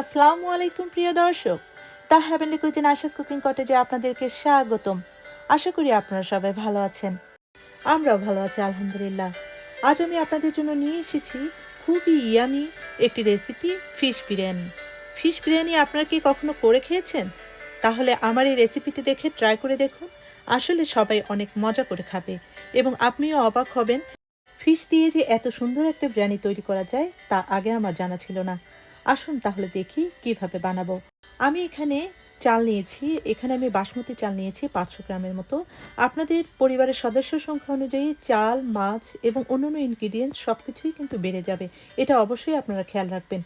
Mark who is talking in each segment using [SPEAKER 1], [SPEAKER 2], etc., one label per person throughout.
[SPEAKER 1] আসসালামু আলাইকুম, প্রিয় দর্শক। The heavenly cuisine Ashad cooking কটেজে আপনাদেরকে স্বাগতম। আশা করি আপনারা সবাই ভালো আছেন। আমরাও ভালো আছি, আলহামদুলিল্লাহ। আজ আমি আপনাদের জন্য নিয়ে এসেছি খুবই ইয়ামি একটি recipe, fish biryani. Fish biryani আপনারা কি কখনো করে খেয়েছেন? তাহলে আমার এই রেসিপিটি দেখে ট্রাই করে দেখুন। আসলে সবাই অনেক মজা করে খাবে এবং আপনিও অবাক হবেন। ফিশ দিয়ে যে এত সুন্দর একটা বিরিয়ানি তৈরি করা যায়, তা আগে আমার জানা ছিল না। আসুন তাহলে দেখি কীভাবে বানাবো। আমি এখানে চাল নিয়েছি, এখানে আমি বাসমতি চাল নিয়েছি পাঁচশো গ্রামের মতো। আপনাদের পরিবারের সদস্য সংখ্যা অনুযায়ী চাল, মাছ এবং অন্যান্য ইনগ্রিডিয়েন্টস সব কিছুই কিন্তু বেড়ে যাবে। এটা অবশ্যই আপনারা খেয়াল রাখবেন।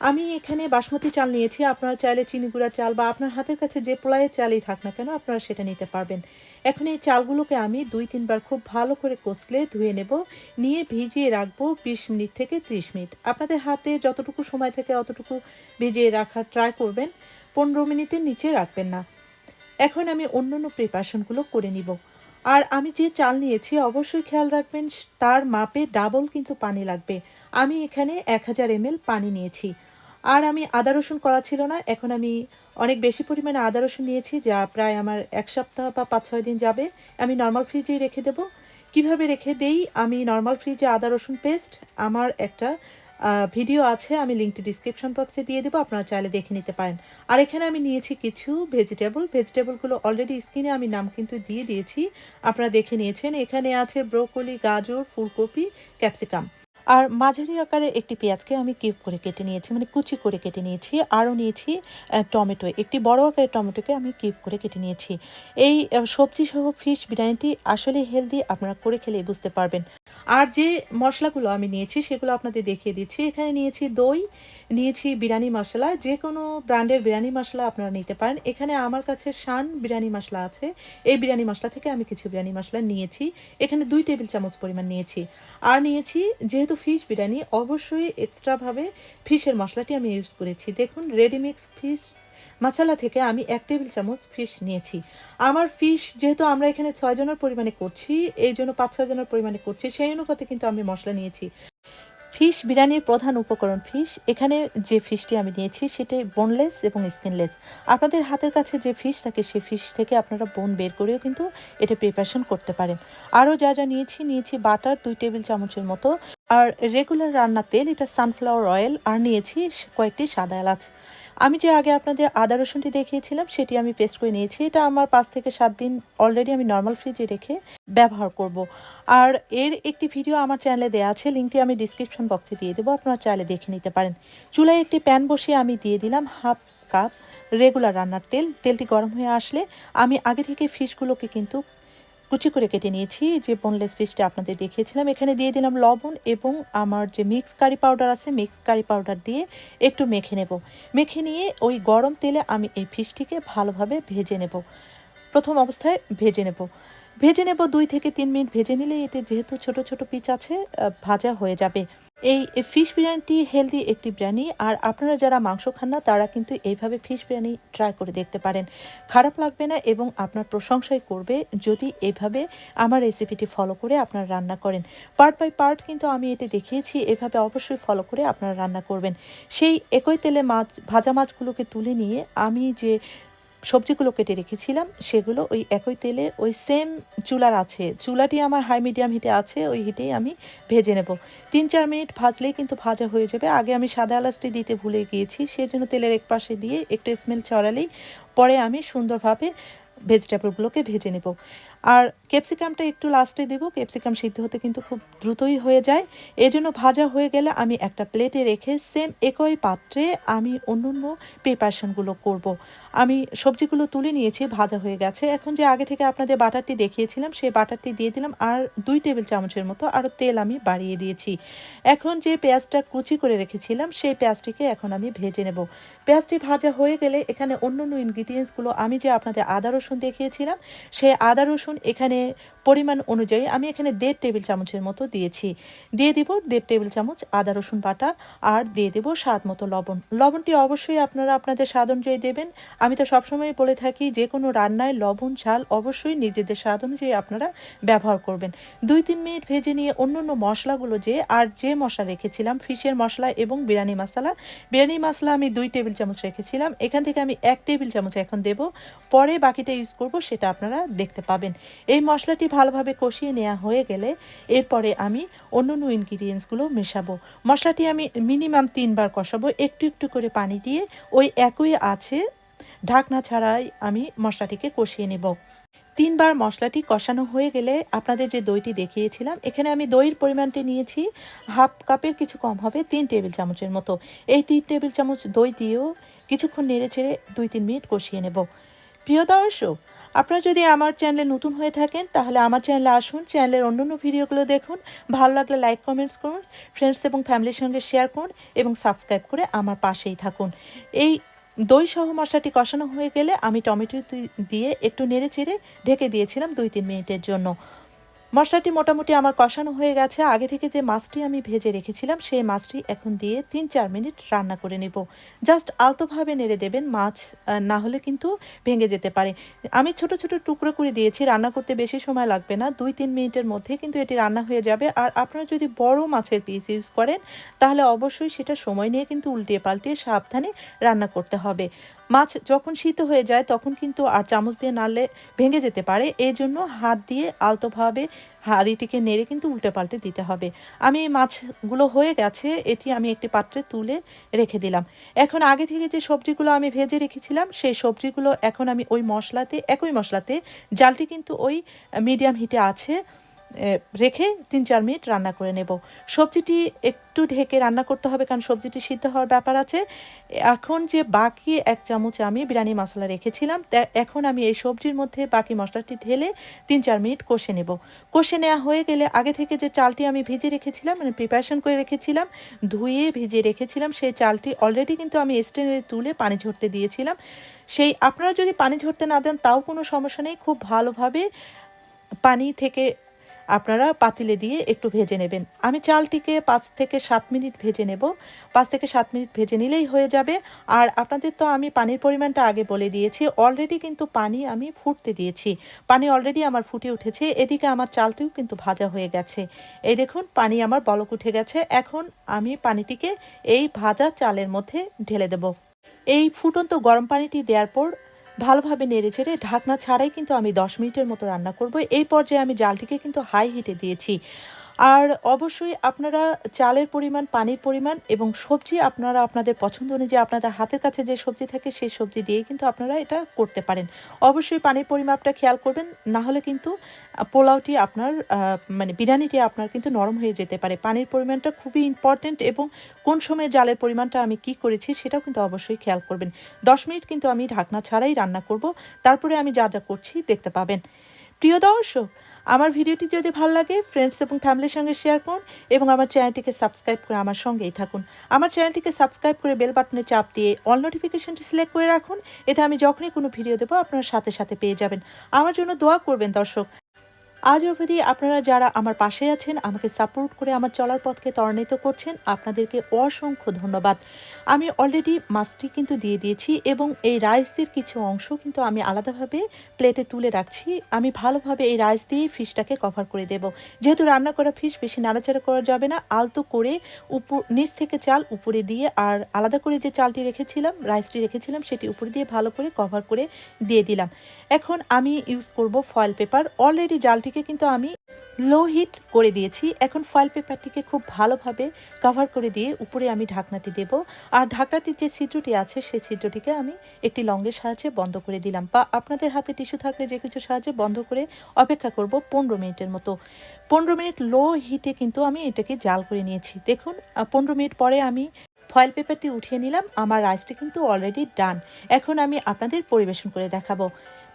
[SPEAKER 1] আমি এখানে বাসমতি চাল নিয়েছি, আপনারা চাইলে চিনি গুঁড়া চাল বা আপনার হাতের কাছে যে পোলায়ের চালই থাক না কেন, আপনারা সেটা নিতে পারবেন। এখন এই চালগুলোকে আমি দুই, তিনবার খুব ভালো করে কষলে ধুয়ে নেব। নিয়ে ভিজিয়ে রাখব বিশ মিনিট থেকে ত্রিশ মিনিট। আপনাদের হাতে যতটুকু সময় থেকে অতটুকু ভিজিয়ে রাখার ট্রাই করবেন, পনেরো মিনিটের নিচে রাখবেন না। এখন আমি অন্যান্য প্রিপারেশনগুলো করে নিব। আর আমি যে চাল নিয়েছি, অবশ্যই খেয়াল রাখবেন, তার মাপে ডাবল কিন্তু পানি লাগবে। আমি এখানে এক হাজার এমএল পানি নিয়েছি। আর আমি আদা রসুন করা ছিল না, এখন আমি অনেক বেশি পরিমাণে আদা রসুন নিয়েছি, যা প্রায় আমার এক সপ্তাহ বা পাঁচ ছয় দিন যাবে। আমি নর্মাল ফ্রিজেই রেখে দেবো। কীভাবে রেখে দেই? আমি নর্মাল ফ্রিজে আদা রসুন পেস্ট আমার একটা ভিডিও আছে, আমি লিঙ্কটি ডিসক্রিপশন বক্সে দিয়ে দেবো, আপনারা চাইলে দেখে নিতে পারেন। আর এখানে আমি নিয়েছি কিছু ভেজিটেবল ভেজিটেবলগুলো অলরেডি স্ক্রিনে আমি নাম কিন্তু দিয়ে দিয়েছি, আপনারা দেখে নিয়েছেন। এখানে আছে ব্রোকলি গাজর, ফুলকপি ক্যাপসিকাম আর মাঝারি আকারের একটি পেঁয়াজকে আমি কিউব করে কেটে নিয়েছি মানে কুচি করে কেটে নিয়েছি, আরও নিয়েছি টমেটো, একটি বড় আকারের টমেটোকে আমি কিউব করে কেটে নিয়েছি। এই সবজি সহ ফিশ বিরিয়ানিটি আসলে হেলদি আপনারা করে খেলে বুঝতে পারবেন। আর যে মশলাগুলো আমি নিয়েছি সেগুলো আপনাদের দেখিয়ে দিচ্ছি। এখানে নিয়েছি দই নিয়েছি বিরিয়ানি মশলা। যে কোনো ব্র্যান্ডের বিরিয়ানি মশলা আপনারা নিতে পারেন। এখানে আমার কাছে শান বিরিয়ানি মশলা আছে। এই বিরিয়ানি মশলা থেকে আমি কিছু বিরিয়ানি মশলা নিয়েছি। এখানে দুই টেবিল চামচ পরিমাণ নিয়েছি। আর নিয়েছি, যেহেতু ফিশ বিরিয়ানি, অবশ্যই এক্সট্রাভাবে ফিশের মশলাটি আমি ইউজ করেছি। দেখুন রেডিমিক্স ফিশ মশলা থেকে আমি এক টেবিল চামচ ফিশ নিয়েছি। আমার ফিশ যেহেতু আমরা এখানে ছয় জনের পরিমাণে করছি, এই জন্য পাঁচ ছয় জনের পরিমাণে করছি, সেই অনুপাতে কিন্তু আমি মশলা নিয়েছি। ফিশ, বিরিয়ানির প্রধান উপকরণ ফিশ। এখানে যে ফিশটি আমি নিয়েছি সেটি বোনলেস এবং স্কিনলেস আপনাদের হাতের কাছে যে ফিশ থাকে সেই ফিশ থেকে আপনারা বোন বের করেও কিন্তু এটা প্রিপারেশন করতে পারেন। আরও যা যা নিয়েছি নিয়েছি বাটার দুই টেবিল চামচের মতো। আর রেগুলার রান্না তেল, এটা সানফ্লাওয়ার অয়েল আর নিয়েছি কয়েকটি সাদা এলাচ। আমি যে আগে আপনাদের আদা রসুনটি দেখিয়েছিলাম, সেটি আমি পেস্ট করে নিয়েছি। এটা আমার পাঁচ থেকে সাত দিন অলরেডি আমি নর্মাল ফ্রিজে রেখে ব্যবহার করব। আর এর একটি ভিডিও আমার চ্যানেলে দেওয়া আছে লিঙ্কটি আমি ডিসক্রিপশন বক্সে দিয়ে দেবো, আপনারা চাইলে দেখে নিতে পারেন। চুলায় একটি প্যান বসিয়ে আমি দিয়ে দিলাম হাফ কাপ রেগুলার রান্নার তেল। তেলটি গরম হয়ে আসলে আমি আগে থেকে ফিশগুলোকে কিন্তু কুচি করে কেটে নিয়েছি, যে বোনলেস ফিশটা আপনাদের দেখিয়েছিলাম, এখানে দিয়ে দিলাম লবণ এবং আমার যে মিক্স কারি পাউডার আছে মিক্স কারি পাউডার দিয়ে একটু মেখে নেব। মেখে নিয়ে ওই গরম তেলে আমি এই ফিশটিকে ভালোভাবে ভেজে নেব। প্রথম অবস্থায় ভেজে নেব। ভেজে নেব দুই থেকে তিন মিনিট ভেজে নিলে এতে যেহেতু ছোট ছোট পিচ আছে ভাজা হয়ে যাবে। এই ফিশ বিরিয়ানিটি হেলদি একটি বিরিয়ানি, আর আপনারা যারা মাংস খান না, তারা কিন্তু এইভাবে ফিশ বিরিয়ানি ট্রাই করে দেখতে পারেন। খারাপ লাগবে না এবং আপনার প্রশংসাই করবে যদি এভাবে আমার রেসিপিটি ফলো করে আপনারা রান্না করেন। পার্ট বাই পার্ট কিন্তু আমি এটি দেখিয়েছি, এভাবে অবশ্যই ফলো করে আপনারা রান্না করবেন। সেই একই তেলে মাছ, ভাজা মাছগুলোকে তুলে নিয়ে আমি যে সবজিগুলো কেটে রেখেছিলাম, সেগুলো ওই একই তেলে, ওই সেম চুলার আছে। চুলাটি আমার হাই মিডিয়াম হিটে আছে, ওই হিটেই আমি ভেজে নেব। তিন চার মিনিট ভাজলেই কিন্তু ভাজা হয়ে যাবে। আগে আমি সাদা এলাচটি দিতে ভুলে গিয়েছি, সেজন্য তেলের এক পাশে দিয়ে একটু স্মেল চড়ালেই পরে আমি সুন্দরভাবে ভেজিটেবলগুলোকে ভেজে নেব। আর ক্যাপসিকামটা একটু লাস্টে দেবো। ক্যাপসিকাম সিদ্ধ হতে কিন্তু খুব দ্রুতই হয়ে যায়। এই জন্য ভাজা হয়ে গেলে আমি একটা প্লেটে রেখে সেম একই পাত্রে আমি অন্য অন্য প্রিপারেশনগুলো করব। আমি সবজিগুলো তুলে নিয়েছি, ভাজা হয়ে গেছে। এখন যে আগে থেকে আপনাদের বাটারটি দেখিয়েছিলাম, সেই বাটারটি দিয়ে দিলাম আর দুই টেবিল চামচের মতো আরও তেল আমি বাড়িয়ে দিয়েছি। এখন যে পেঁয়াজটা কুচি করে রেখেছিলাম, সেই পেঁয়াজটিকে এখন আমি ভেজে নেব। পেঁয়াজটি ভাজা হয়ে গেলে এখানে অন্য অন্য ইনগ্রিডিয়েন্টসগুলো আমি যে আপনাদের আদা রসুন দেখিয়েছিলাম, সেই আদা রসুন এখানে পরিমাণ অনুযায়ী আমি এখানে দেড় টেবিল চামচের মতো দিয়েছি। দিয়ে দিব দেড় টেবিল চামচ আদা, রসুন বাটা আর দিয়ে দেব স্বাদ মতো লবণ। লবণটি অবশ্যই আপনারা আপনাদের স্বাদ অনুযায়ী দেবেন। আমি তো সবসময় বলে থাকি যে কোনো রান্নায় লবণ, ঝাল অবশ্যই নিজেদের স্বাদ অনুযায়ী আপনারা ব্যবহার করবেন। দুই তিন মিনিট ভেজে নিয়ে অন্য অন্য মশলাগুলো যে, আর যে মশলা রেখেছিলাম, ফিশের মশলা এবং বিরিয়ানি মশলা। বিরিয়ানি মশলা আমি দুই টেবিল চামচ রেখেছিলাম। এখান থেকে আমি এক টেবিল চামচ এখন দেব। পরে বাকিটা ইউজ করব, সেটা আপনারা দেখতে পাবেন। এই মশলাটি ভালোভাবে কষিয়ে নেওয়া হয়ে গেলে এরপরে আমি অন্য অন্য ইনগ্রিডিয়েন্টসগুলো মেশাবো। মশলাটি আমি মিনিমাম তিনবার কষাবো, একটু একটু করে পানি দিয়ে ওই একই আছে ঢাকনা ছাড়াই আমি মশলাটিকে কষিয়ে নেব। তিনবার মশলাটি কষানো হয়ে গেলে আপনাদের যে দইটি দেখিয়েছিলাম, এখানে আমি দইয়ের পরিমাণটি নিয়েছি, হাফ কাপের কিছু কম হবে, তিন টেবিল চামচের মতো। এই তিন টেবিল চামচ দই দিয়েও কিছুক্ষণ নেড়ে চেড়ে দুই তিন মিনিট কষিয়ে নেব। প্রিয় দর্শক আপনারা যদি আমার চ্যানেলে নতুন হয়ে থাকেন, তাহলে আমার চ্যানেলে আসুন, চ্যানেলের অন্য অন্য ভিডিওগুলো দেখুন। ভালো লাগলে লাইক কমেন্টস করুন ফ্রেন্ডস এবং ফ্যামিলির সঙ্গে শেয়ার করুন এবং সাবস্ক্রাইব করে আমার পাশেই থাকুন। এই দই সহ মশলাটি কষানো হয়ে গেলে আমি টমেটো দিয়ে একটু নেড়ে চেড়ে ঢেকে দিয়েছিলাম দুই তিন মিনিটের জন্য। মশলাটি মোটামুটি আমার কষানো হয়ে গেছে। আগে থেকে যে মাছটি আমি ভেজে রেখেছিলাম, সেই মাছটি এখন দিয়ে তিন চার মিনিট রান্না করে নেব। জাস্ট আলতোভাবে নেড়ে দেবেন মাছ না হলে কিন্তু ভেঙে যেতে পারে। আমি ছোট ছোট টুকরো করে দিয়েছি, রান্না করতে বেশি সময় লাগবে না। দুই তিন মিনিটের মধ্যে কিন্তু এটি রান্না হয়ে যাবে। আর আপনারা যদি বড় মাছের পিস ইউজ করেন, তাহলে অবশ্যই সেটা সময় নিয়ে কিন্তু উল্টিয়ে পাল্টিয়ে সাবধানে রান্না করতে হবে। মাছ যখন শীত হয়ে যায়, তখন কিন্তু আর চামচ দিয়ে নাড়লে ভেঙে যেতে পারে। এই জন্য হাত দিয়ে আলতোভাবে হাঁড়িটিকে নেড়ে কিন্তু উল্টে পাল্টে দিতে হবে। আমি মাছগুলো হয়ে গেছে, এটি আমি একটি পাত্রে তুলে রেখে দিলাম। এখন আগে থেকে যে সবজিগুলো আমি ভেজে রেখেছিলাম, সেই সবজিগুলো এখন আমি ওই মশলাতে, একই মশলাতে, জালটি কিন্তু ওই মিডিয়াম হিটে আছে। রেখে তিন চার মিনিট রান্না করে নেব। সবজিটি একটু ঢেকে রান্না করতে হবে কারণ সবজিটি সিদ্ধ হওয়ার ব্যাপার আছে। এখন যে বাকি এক চামচ আমি বিরিয়ানি মশলা রেখেছিলাম এখন আমি এই সবজির মধ্যে বাকি মশলাটি ঢেলে তিন চার মিনিট কষে নেব। কষে নেওয়া হয়ে গেলে আগে থেকে যে চালটি আমি ভিজে রেখেছিলাম মানে প্রিপারেশন করে রেখেছিলাম, ধুয়ে ভিজে রেখেছিলাম, সেই চালটি অলরেডি কিন্তু আমি স্টেনে তুলে পানি ঝরতে দিয়েছিলাম। সেই আপনারা যদি পানি ঝরতে না দেন, তাও কোনো সমস্যা নেই। খুব ভালোভাবে পানি থেকে আপনারা পাতিলে দিয়ে একটু ভেজে নেবেন। আমি চালটিকে পাঁচ থেকে সাত মিনিট ভেজে নেব। পাঁচ থেকে সাত মিনিট ভেজে নিলেই হয়ে যাবে। আর আপনাদের তো আমি পানির পরিমাণটা আগে বলে দিয়েছি। অলরেডি কিন্তু পানি আমি ফুটতে দিয়েছি। পানি অলরেডি আমার ফুটে উঠেছে। এদিকে আমার চালটিও কিন্তু ভাজা হয়ে গেছে। এই দেখুন, পানি আমার বলক উঠে গেছে। এখন আমি পানিটিকে এই ভাজা চালের মধ্যে ঢেলে দেব। এই ফুটন্ত গরম পানিটি দেওয়ার পর ভালোভাবে নেড়ে চেড়ে ঢাকনা ছাড়াই কিন্তু আমি দশ মিনিটের মতো রান্না করব। এই পর্যায়ে আমি জালটিকে কিন্তু হাই হিটে দিয়েছি। আর অবশ্যই আপনারা চালের পরিমাণ, পানির পরিমাণ এবং সবজি আপনারা আপনাদের পছন্দ অনুযায়ী আপনাদের হাতের কাছে যে সবজি থাকে সেই সবজি দিয়ে কিন্তু আপনারা এটা করতে পারেন। অবশ্যই পানির পরিমাপটা খেয়াল করবেন, না হলে কিন্তু পোলাওটি আপনার মানে বিরিয়ানিটি আপনার কিন্তু নরম হয়ে যেতে পারে। পানির পরিমাণটা খুবই ইম্পর্টেন্ট এবং কোন সময় জালের পরিমাণটা আমি কি করেছি সেটাও কিন্তু অবশ্যই খেয়াল করবেন। দশ মিনিট কিন্তু আমি ঢাকনা ছাড়াই রান্না করব, তারপরে আমি যা যা করছি দেখতে পাবেন। প্রিয় দর্শক, আমার ভিডিওটি যদি ভালো লাগে ফ্রেন্ডস এবং ফ্যামিলির সঙ্গে শেয়ার করুন এবং আমার চ্যানেলটিকে সাবস্ক্রাইব করে আমার সঙ্গেই থাকুন। আমার চ্যানেলটিকে সাবস্ক্রাইব করে বেল বাটনে চাপ দিয়ে অল নোটিফিকেশনটি সিলেক্ট করে রাখুন। এতে আমি যখনই কোনো ভিডিও দেবো, আপনারা সাথে সাথে পেয়ে যাবেন। আমার জন্য দোয়া করবেন দর্শক। আজ অবধি আপনারা যারা আমার পাশে আছেন, আমাকে সাপোর্ট করে আমার চলার পথকে ত্বরান্বিত করছেন, আপনাদেরকে অসংখ্য ধন্যবাদ। আমি অলরেডি মাছটি কিন্তু দিয়ে দিয়েছি এবং এই রাইসদের কিছু অংশ কিন্তু আমি আলাদাভাবে প্লেটে তুলে রাখছি। আমি ভালোভাবে এই রাইস দিয়ে ফিশটাকে কভার করে দেব। যেহেতু রান্না করা ফিশ বেশি নাড়াচাড়া করা যাবে না, আলতো করে উপর, নিচ থেকে চাল উপরে দিয়ে আর আলাদা করে যে চালটি রেখেছিলাম রাইসটি রেখেছিলাম, সেটি উপরে দিয়ে ভালো করে কভার করে দিয়ে দিলাম। এখন আমি ইউজ করব ফয়েল পেপার অলরেডি জালটি পেপারটিকে কিন্তু আমি লো হিট করে দিয়েছি। এখন ফয়েল পেপারটিকে খুব ভালোভাবে কভার করে দিয়ে উপরে আমি ঢাকনাটি দেব। আর ঢাকনাটির যে ছিদ্রটি আছে, সেই ছিদ্রটিকে আমি একটি লঙ্গের সাহায্যে বন্ধ করে দিলাম বা আপনাদের হাতে টিস্যু থাকলে যে কিছু সাহায্যে বন্ধ করে অপেক্ষা করব পনেরো মিনিটের মতো। পনেরো মিনিট লো হিটে কিন্তু আমি এটাকে জাল করে নিয়েছি। দেখুন পনেরো মিনিট পরে আমি ফয়েল পেপারটি উঠিয়ে নিলাম। আমার রাইসটি কিন্তু অলরেডি ডান এখন আমি আপনাদের পরিবেশন করে দেখাবো।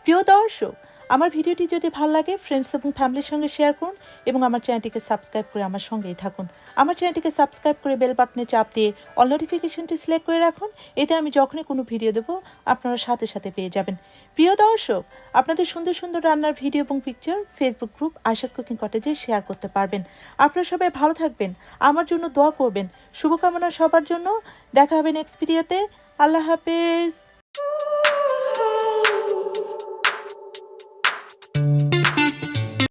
[SPEAKER 1] প্রিয় দর্শক আমার ভিডিওটি যদি ভালো লাগে ফ্রেন্ডস এবং ফ্যামিলির সঙ্গে শেয়ার করুন এবং আমার চ্যানেলটিকে সাবস্ক্রাইব করে আমার সঙ্গেই থাকুন। আমার চ্যানেলটিকে সাবস্ক্রাইব করে বেল বাটনে চাপ দিয়ে অল নোটিফিকেশনটি সিলেক্ট করে রাখুন। এতে আমি যখনই কোনো ভিডিও দেবো, আপনারা সাথে সাথে পেয়ে যাবেন। প্রিয় দর্শক, আপনাদের সুন্দর সুন্দর রান্নার ভিডিও এবং picture Facebook group Aisas cooking কটেজে share করতে পারবেন। আপনারা সবাই ভালো থাকবেন, আমার জন্য দোয়া করবেন। শুভকামনা সবার জন্য। দেখা হবে নেক্সট ভিডিওতে আল্লাহ হাফেজ।